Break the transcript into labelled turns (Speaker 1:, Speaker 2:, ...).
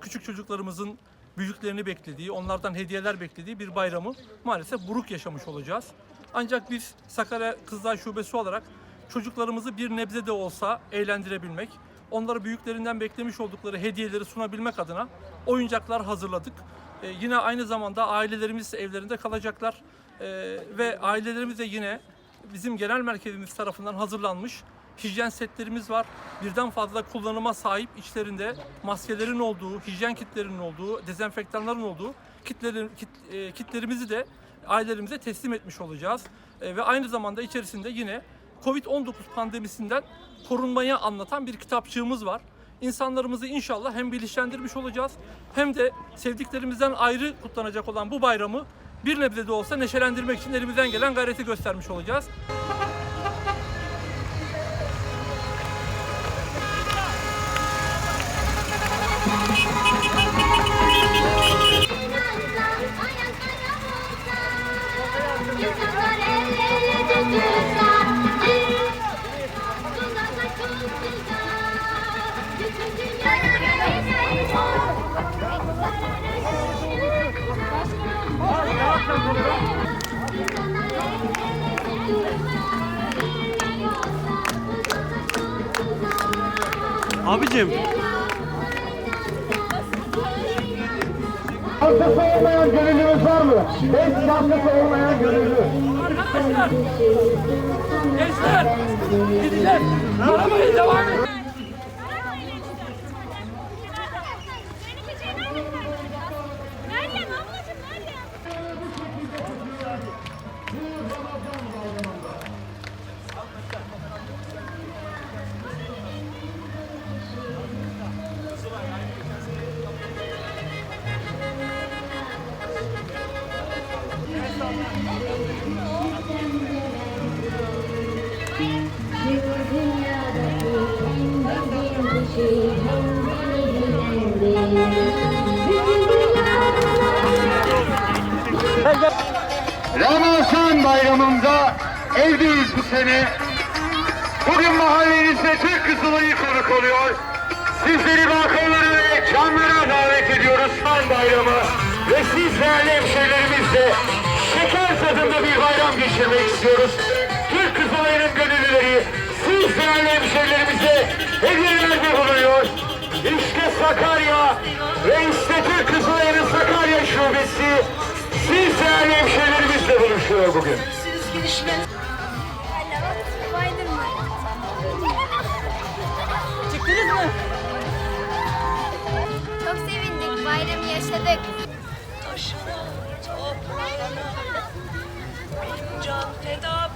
Speaker 1: küçük çocuklarımızın büyüklerini beklediği, onlardan hediyeler beklediği bir bayramı maalesef buruk yaşamış olacağız. Ancak biz Sakarya Kızılay Şubesi olarak çocuklarımızı bir nebze de olsa eğlendirebilmek, onlara büyüklerinden beklemiş oldukları hediyeleri sunabilmek adına oyuncaklar hazırladık. Ee, yine aynı zamanda ailelerimiz evlerinde kalacaklar Ee, ve ailelerimiz de yine bizim genel merkezimiz tarafından hazırlanmış hijyen setlerimiz var. Birden fazla kullanıma sahip içlerinde maskelerin olduğu, hijyen kitlerinin olduğu, dezenfektanların olduğu kitlerin, kit, e, kitlerimizi de ailelerimize teslim etmiş olacağız. E, ve aynı zamanda içerisinde yine Covid-19 pandemisinden korunmayı anlatan bir kitapçığımız var. İnsanlarımızı inşallah hem bilinçlendirmiş olacağız hem de sevdiklerimizden ayrı kutlanacak olan bu bayramı bir nebze de olsa neşelendirmek için elimizden gelen gayreti göstermiş olacağız.
Speaker 2: Abicim
Speaker 3: Şanslısı olmayan gönüllümüz var mı? Hiç şanslısı olmayan gönüllü.
Speaker 1: Arkadaşlar, gençler, gideceğiz. Arabayı devam et.
Speaker 3: Ramazan bayramında evdeyiz bu sene. Bugün mahallenizde Türk Kızılay'ı konuk oluyor. Sizleri balkonlara ve camlara davet ediyoruz son bayramı. Ve siz değerli hemşehrilerimizle şeker tadında bir bayram geçirmek istiyoruz. Türk Kızılay'ın gönüllüleri siz değerli hemşehrilerimize Sakarya ve işte Türk Kızılay'ın Sakarya şubesi siz değerli hemşehrilerimizle buluşuyor bugün.
Speaker 4: Çıktınız mı?
Speaker 5: Çok sevindik, bayramı yaşadık.
Speaker 6: taşına toprağına can feda